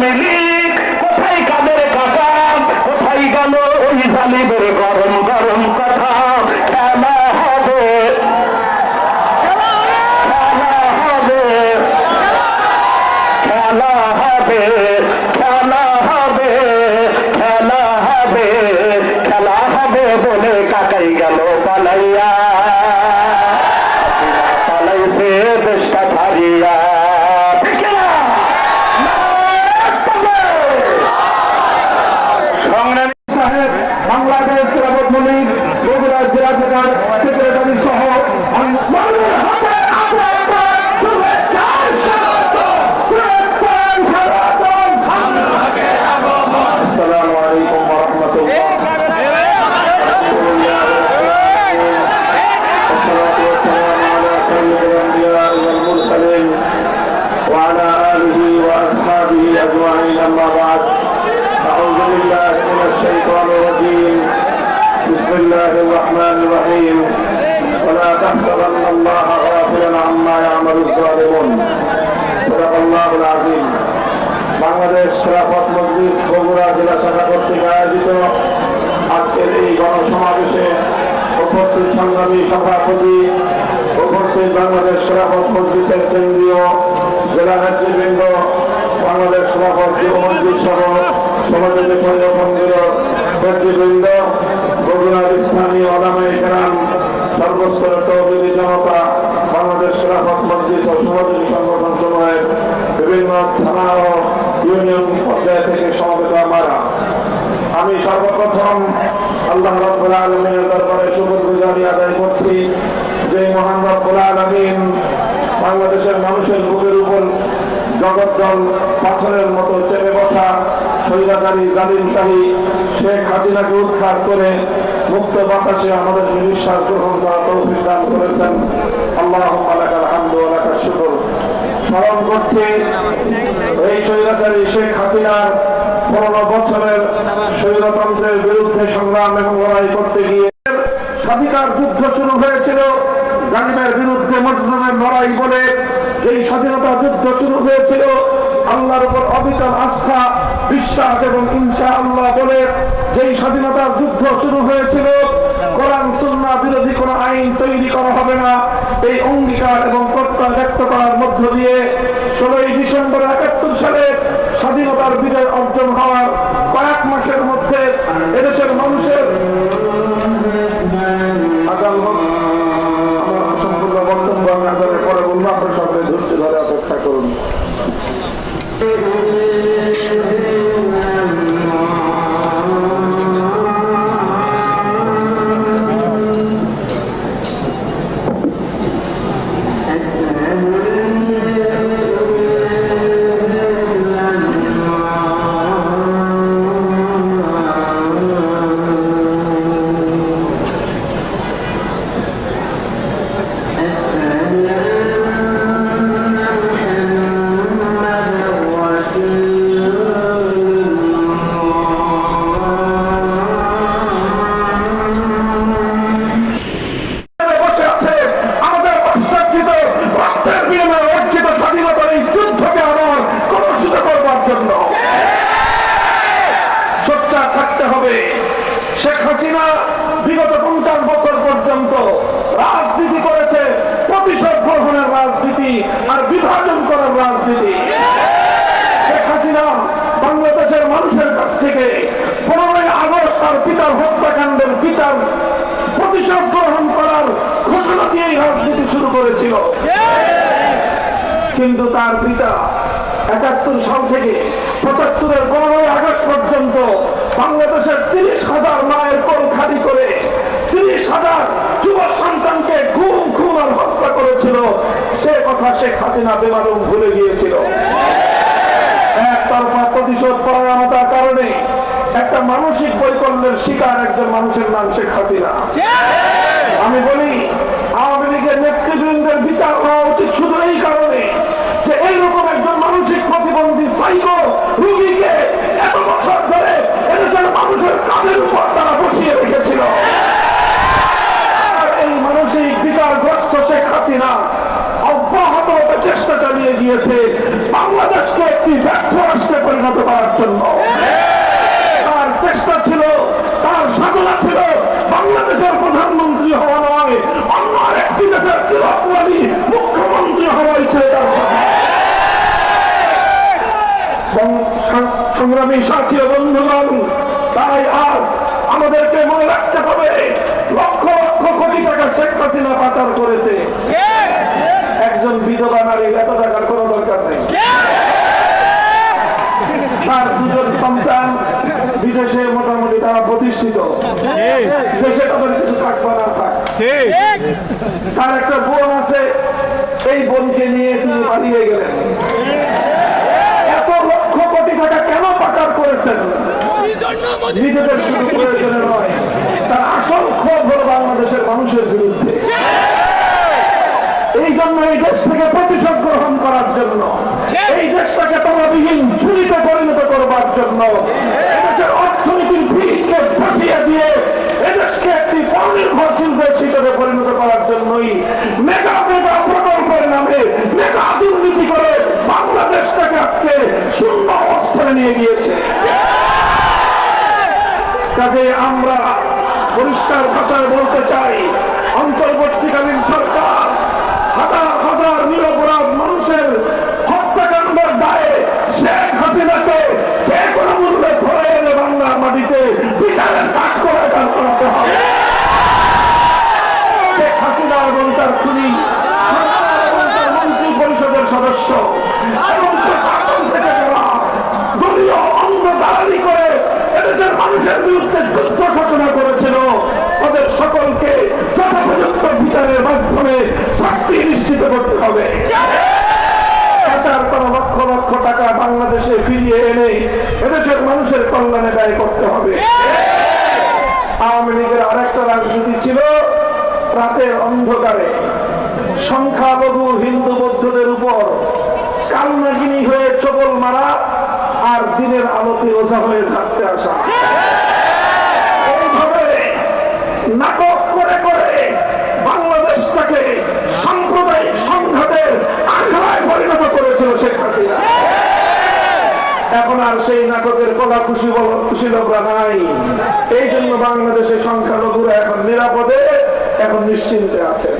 আওয়ামী লীগ কোথায় কাদের কাটা কোথায় গেল ওই জালিমের গরম أما بعد أعوذ بالله من الشيطان الرجيم بسم الله الرحمن الرحيم ولا تحسبن الله غافلا عما يعمل الظالمون صدق الله العظيم বাংলাদেশ খেলাফত মজলিস বগুড়া জেলা শাখা কর্তৃক আয়োজিত আজকের এই গণসমাবেশে উপস্থিত সংগ্রামী সভাপতি উপস্থিত বাংলাদেশ খেলাফত মজলিসের কেন্দ্রীয় জেলা নেতৃবৃন্দ বাংলাদেশ খেলাফত যুব মজলিস সহ সমাজের সংগঠনগুলো তহবিলি জনতা, বাংলাদেশ খেলাফত সংগঠন সমূহের বিভিন্ন থানা ও ইউনিয়ন থেকে সমবেত আমি সর্বপ্রথম আল্লাহ রব্বুল আলমিনের দরবারে শুভর গুজারি আদায় করছি যে মহান রব্বুল আলমিন বাংলাদেশের মানুষের বুকের উপর জগদ্দল পাথরের মতো চেপে বসা স্বৈরাচারী জালিমকারী শেখ হাসিনাকে উদ্ধার করে মুক্ত বাতাসে আমাদের নিঃশ্বাস গ্রহণ করা তৌফিক দান করেছেন। আল্লাহ আলাকার হামদ আলাকার শুকর। স্মরণ করছে, এই স্বৈরাচারী শেখ হাসিনার পনেরো বছরের স্বৈরতন্ত্রের বিরুদ্ধে সংগ্রাম এবং লড়াই করতে গিয়ে স্বাধিকার যুদ্ধ শুরু হয়েছিল। জালিমের বিরুদ্ধে মজলুমের লড়াই বলে যেই স্বাধীনতা যুদ্ধ শুরু হয়েছিল, আল্লাহর উপর অবিচল আস্থা, বিশ্বাস এবং ইনশা আল্লাহ বলে যেই স্বাধীনতার যুদ্ধ শুরু হয়েছিল, কোরআন বিরোধী কোনো আইন তৈরি করা হবে না। এই অঙ্গীকার এবং প্রত্যয় ব্যক্ত করার মধ্য দিয়ে ষোলোই ডিসেম্বর একাত্তর সালে স্বাধীনতার বিজয় অর্জন হওয়ার কয়েক মাসের মধ্যে এদেশের মানুষের হাসিনা বিগত পঞ্চাশ বছর পর্যন্ত রাজনীতি করেছে, প্রতিশোধ গ্রহণের রাজনীতি আর বিভাজন করার রাজনীতি। বাংলাদেশের মানুষের কাছ থেকে পনেরোই আগস্ট আর পিতার হত্যাকাণ্ডের বিচার, প্রতিশোধ গ্রহণ করার ঘোষণা দিয়েই রাজনীতি শুরু করেছিল। কিন্তু তার পিতা একাত্তর সাল থেকে পঁচাত্তরের পনেরোই আগস্ট পর্যন্ত বাংলাদেশের তিরিশ হাজার মায়ের কোল খালি করে তিরিশ হাজার যুবক সন্তানকে ঘুম ঘুম আর হত্যা করেছিল সে কথা শেখ হাসিনা বেমালুম ভুলে গিয়েছিল। একতরফা প্রতিশোধ পরায়ণতার কারণে একটা মানসিক বৈকল্যের শিকার একজন মানুষের নাম শেখ হাসিনা। আমি বলি, আওয়ামী লীগের নেতৃবৃন্দের বিচার হওয়া উচিত শুধু এই কারণে যে এইরকম একজন মানসিক প্রতিবন্ধী সাইকো রুগীকে এত বছর ধরে এদেশের মানুষের কাঁধের উপর তারা বসিয়ে রেখেছিল আর এই মানসিক বিকারগ্রস্ত শেখ হাসিনা অব্যাহত চেষ্টা চালিয়ে গিয়েছে বাংলাদেশকে একটি ব্যর্থ রাষ্ট্রে পরিণত পরিণত করার জন্য তার চেষ্টা ছিল তার সাধনা ছিল বাংলাদেশের প্রধানমন্ত্রী হওয়া নয় অন্য একটি দেশের তিরস্কারী মুখ্যমন্ত্রী হওয়া ইচ্ছে তার সাধনা। সং- সং- সংগ্রামী সাথী বন্ধুগণ, তাই আজ আমাদেরকে মনে রাখতে হবে, লক্ষ লক্ষ কোটি টাকা শেখ হাসিনা পাচার করেছে। একজন বিধবা নারীর এত টাকার কোনো দরকার নেই। বিদেশে মোটামুটি তারা প্রতিষ্ঠিত। থাকবে না, থাক। তার একটা বোন আছে, এই বোনকে নিয়ে তিনি পালিয়ে গেলেন এত লক্ষ কোটি টাকা কেন পাচার করেছেন নিজেদের শুধু প্রয়োজনে নয় তার আসল ক্ষোভ হল বাংলাদেশের মানুষের বিরুদ্ধে। এই জন্য এই দেশ থেকে প্রতিশোধ গ্রহণ করার জন্য এই দেশটাকে তলাবিহীন ঝুলিতে পরিণত করবার জন্য এদেশের অর্থনীতির ভিতকে ফাঁসিয়ে দিয়ে এদেশকে একটি স্বনির্ভরশীল দেশ হিসেবে পরিণত করার জন্যই মেগা মেগা প্রকল্পের নামে মেগা দুর্নীতি করে বাংলাদেশটাকে আজকে শূন্য অবস্থানে নিয়ে গিয়েছে কাজে আমরা পরিষ্কার ভাষায় বলতে চাই, অন্তর্বর্তীকালীন সরকার হাজার হাজার নিরপরাধ মানুষের হত্যাকাণ্ডের দায়ে শেখ হাসিনাকে যে কোনো মূল্যে ধরে এনে বাংলার মাটিতে বিচারের কাজ করে দাঁড় করাতে হবে। শেখ হাসিনা এবং তার খুনি, সরকার এবং তার মন্ত্রী পরিষদের সদস্য। টাকা বাংলাদেশে ফিরিয়ে এনে এদেশের মানুষের কল্যাণে ব্যয় করতে হবে। আওয়ামী লীগের আরেকটা রাজনীতি ছিল রাতের অন্ধকারে। সংখ্যালঘু, হিন্দু, বৌদ্ধদের উপর কান্নাগিনী হয়ে চবল মারা আর দিনের আলোতে ওঝা হয়ে থাকতে আসা এইভাবে নাটক করে করে বাংলাদেশটাকে সাম্প্রদায়িক সংঘাতের আখড়ায় পরিণত করেছিল শেখ হাসিনা এখন আর নাটকের কলা খুশি খুশি লোকরা নাই। এই জন্য বাংলাদেশের সংখ্যালঘুরা এখন নিরাপদে, এখন নিশ্চিন্তে আছে।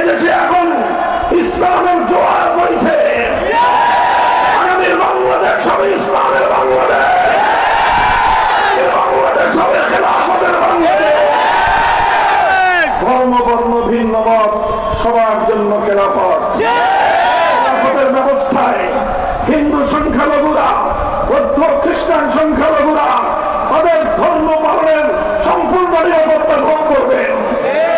এদেশে এখন ইসলামের জোয়ার বইছে। আগামী বাংলাদেশ সব ইসলামের বাংলাদেশ এই বাংলাদেশ হবে খেলাফতের বাংলাদেশ ধর্ম বর্ণ ভিন্ন মত সবার জন্য খেলাফত খেলাফতের ব্যবস্থায় হিন্দু সংখ্যালঘুরা, বৌদ্ধ খ্রিস্টান সংখ্যালঘুরা, তাদের ধর্ম পালনের সম্পূর্ণ নিরাপত্তা ভোগ করবেন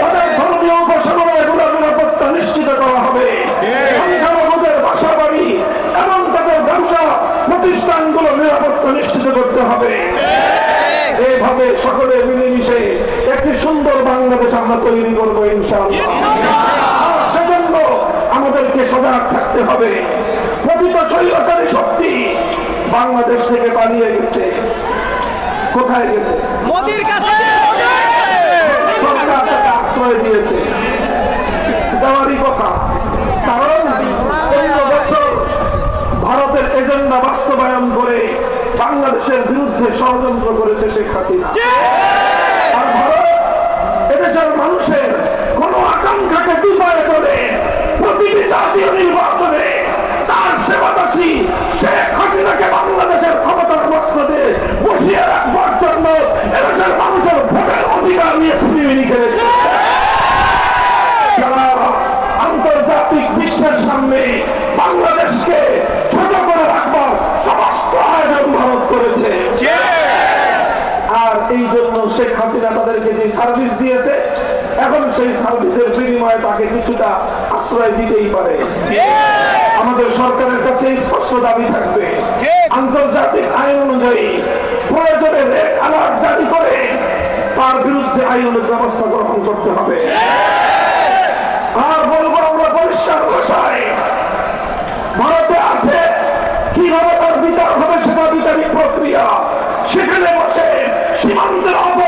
তাদের ধর্মীয় উপাসনায় এগুলো নিরাপত্তা নিশ্চিত করা হবে। সংখ্যালঘুদের বাসা বাড়ি এবং তাদের ব্যবসা প্রতিষ্ঠানগুলো নিরাপত্তা নিশ্চিত করতে হবে। এইভাবে সকলে মিলেমিশে একটি সুন্দর বাংলাদেশ আমরা তৈরি করব ইনশাআল্লাহ। সেজন্য আমাদেরকে সজাগ থাকতে হবে। স্বৈরাচারী শক্তি বাংলাদেশ থেকে পালিয়ে গেছে। কোথায় গেছে? মোদির কাছে সরকার তাকে আশ্রয় দিয়েছে। দেওয়ারই কথা। কারণ পনেরো বছর ভারতের এজেন্ডা বাস্তবায়ন করে বাংলাদেশের বিরুদ্ধে ষড়যন্ত্র করেছে শেখ হাসিনা। আর ভারত এদেশের মানুষের কোন আকাঙ্ক্ষাকে বিজয় করে প্রতিটি জাতীয় নির্বাচনে সেবাদাসী শেখ হাসিনাকে বাংলাদেশের ক্ষমতার বসিয়ে রাখবার জন্য এদেশের মানুষের ভোটের অধিকার নিয়ে ছিনিমিনি খেলেছে। আন্তর্জাতিক বিশ্বের সামনে বাংলাদেশকে ছোট করে রাখবার সমস্ত আয়োজন ভারত করেছে। আর এই জন্য শেখ হাসিনা তাদেরকে যে সার্ভিস দিয়েছে, এখন সেই সার্ভিসের বিনিময়ে তাকে কিছুটা আশ্রয় দিতেই পারে। আমাদের সরকারের কাছে স্পষ্ট দাবি থাকবে। আন্তর্জাতিক আইন অনুযায়ী প্রয়োজনে রেড অ্যালার্ট জারি করে তার বিরুদ্ধে আইনের ব্যবস্থা গ্রহণ করতে হবে। আর বলব আমরা পরিষ্কার ভাষায় ভারতে আছে কীভাবে তার বিচার হবে সেটা বিচারিক প্রক্রিয়া সেখানে বসে সীমান্তের অপর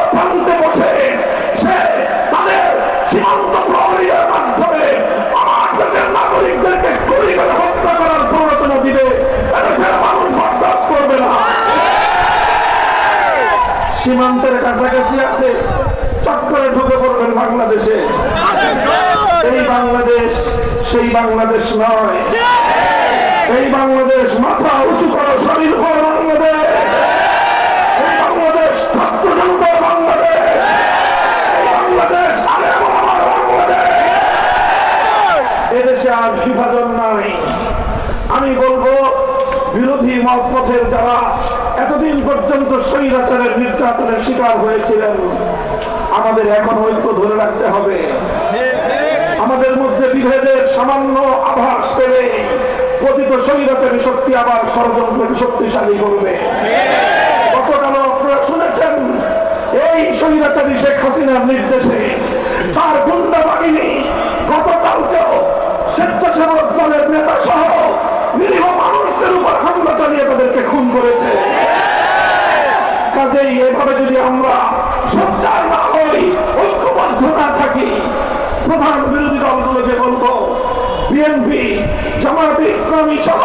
সীমান্তের কাছাকাছি আছে, চট করে ঢুকে পড়বেন বাংলাদেশে। এই বাংলাদেশ, সেই বাংলাদেশ নয়। এই বাংলাদেশ মাথা উঁচু করো, শরীর করো বাংলাদেশ। আমি বলব, বিরোধী মত পথের যারা এতদিন পর্যন্ত স্বৈরাচারের নির্যাতনের শিকার হয়েছিলেন। আমাদের এখন ঐক্য ধরে রাখতে হবে। আমাদের মধ্যে বিভেদের সামান্য আভাস পেলে পতিত স্বৈরাচারী শক্তি আবার ষড়যন্ত্রকে শক্তিশালী করবে। আপনারা শুনেছেন, এই স্বৈরাচারী শেখ হাসিনার নির্দেশে তার গুন্ডা বাহিনী গতকালকেও স্বেচ্ছাসেবক দলের নেতা সহ নিরীহ মানুষদের উপর হামলা চালিয়ে তাদেরকে খুন করেছে। কাজেই এভাবে যদি আমরা সজ্জার না হই ঐক্যবদ্ধ না থাকি, প্রধান বিরোধী দলগুলোকে বলব, বিএনপি, জামায়াতে ইসলামী সহ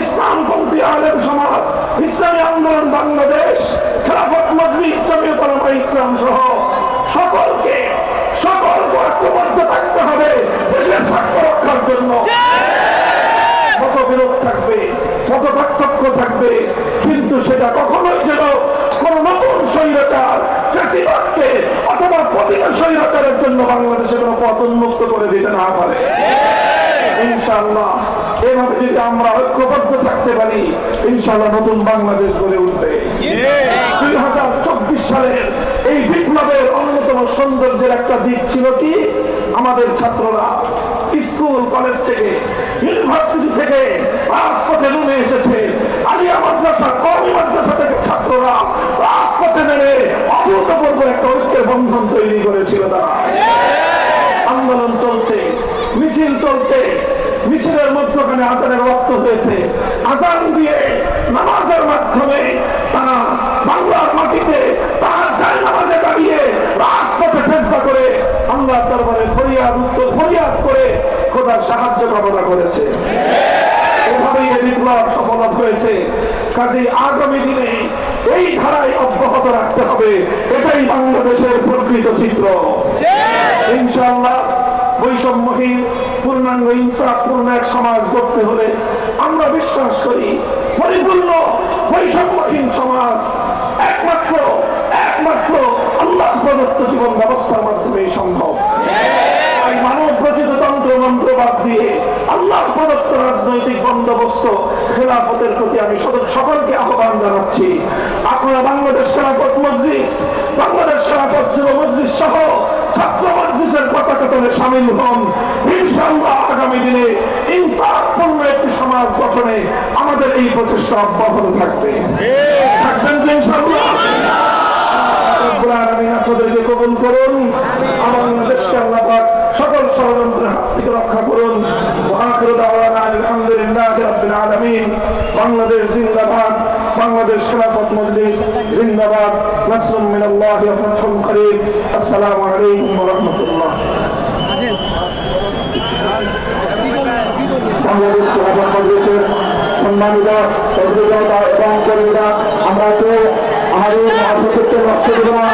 ইসলামপন্থী আলেম সমাজ, ইসলামী আন্দোলন বাংলাদেশ, খেলাফত মজলি ইসলামী পরমা ইসলাম সহ সকলকে সকলকে ঐক্যবদ্ধ থাকতে হবে, দেশের স্বার্থ রক্ষার জন্য মতবিরোধ থাকবে মত পার্থক্য থাকবে কিন্তু সেটা কখনোই যেন কোন নতুন স্বৈরাচার ফ্যাসিবাদকে অথবা পতিত স্বৈরাচারের জন্য বাংলাদেশে কোনো পথ উন্মুক্ত করে দিতে না পারে ইনশাআল্লাহ। এভাবে যদি আমরা ঐক্যবদ্ধ থাকতে পারি ইনশাআল্লাহ নতুন বাংলাদেশ গড়ে উঠবে। দুই হাজার চব্বিশ সালের এই বিপ্লবের অন্যতম সৌন্দর্যের একটা দিক ছিল কি? আমাদের ছাত্ররা স্কুল কলেজ থেকে ইউনিভার্সিটি থেকে রাজপথে নেমে এসেছে। আলিয়া মাদ্রাসা কমি মাদ্রাসা থেকে ছাত্ররা রাজপথে নেমে অভূতপূর্ব একটা ঐক্যের বন্ধন তৈরি করেছিল তারা। আন্দোলন চলছে মিছিল চলছে মিছিলের মধ্যখানে আজানের রক্ত হয়েছে। আজান দিয়ে নামাজের মাধ্যমে তারা বাংলার মাটিতে তার যায় নামাজে দাঁড়িয়ে রাজপথে চেষ্টা করে আল্লাহ দরবারে ফরিয়াদ উত্তর, ফরিয়াদ করে খোদার সাহায্য কামনা করেছে। এভাবেই এই বিপ্লব হয়েছে। কাজে আগামী দিনে এই ধারায় অব্যাহত রাখতে হবে। এটাই বাংলাদেশের প্রকৃত চিত্র। ইনশাআল্লাহ বৈষম্যহীন পূর্ণাঙ্গ ইনসাফপূর্ণ এক সমাজ গড়তে হলে আমরা বিশ্বাস করি পরিপূর্ণ বৈষম্যহীন সমাজ একমাত্র একমাত্র আল্লাহ প্রদত্ত জীবন ব্যবস্থার মাধ্যমেই সম্ভব। তাই মানব রচিত তন্ত্র মন্ত্র বাদ দিয়ে আল্লাহ প্রদত্ত রাজনৈতিক বন্দোবস্ত খেলাফতের প্রতি আমি সকলকে আহ্বান জানাচ্ছি। আপনারা বাংলাদেশ খেলাফত মজলিস বাংলাদেশ খেলাফত যুব মজলিস সহ আমাদের এই প্রচেষ্টা অব্যাহত থাকবে। আপনাদেরকে কবুল করুন। আমার দেশকে আল্লাহ সকল ষড়যন্ত্রের হাত থেকে রক্ষা করুন। আলহামদুলিল্লাহি রাব্বিল বাংলাদেশ জিন্দাবাদ। বাংলাদেশ খেলাফত মজলিস, জিন্দাবাদ নাসরুম মিনাল্লাহ ফাতহুল করিম। আসসালামু আলাইকুম ওয়া রাহমাতুল্লাহ। বাংলাদেশ খেলাফত মজলিসের সম্মানিত অভিযোগতা এবং কর্মীরা, আমরা তো আমাদের মহাসচিবকে নষ্ট না